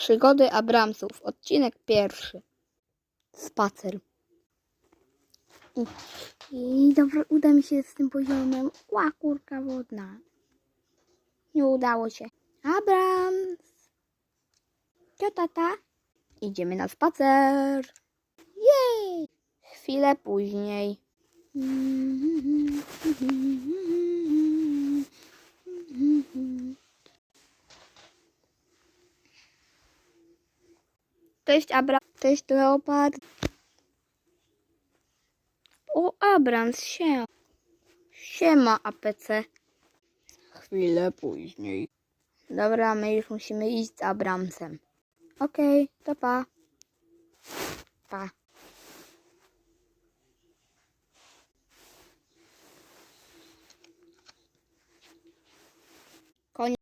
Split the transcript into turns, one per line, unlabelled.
Przygody Abramsów, odcinek pierwszy. Spacer. I, i dobrze, uda mi się z tym poziomem. Ła, kurka wodna. Nie udało się. Abrams! Cio, tata? Idziemy na spacer. Jej! Chwilę później. Cześć Abram. Cześć Leopard. O Abrams, się. Siema APC. Chwilę później. Dobra, my już musimy iść z Abramsem. Okej, to pa. Pa.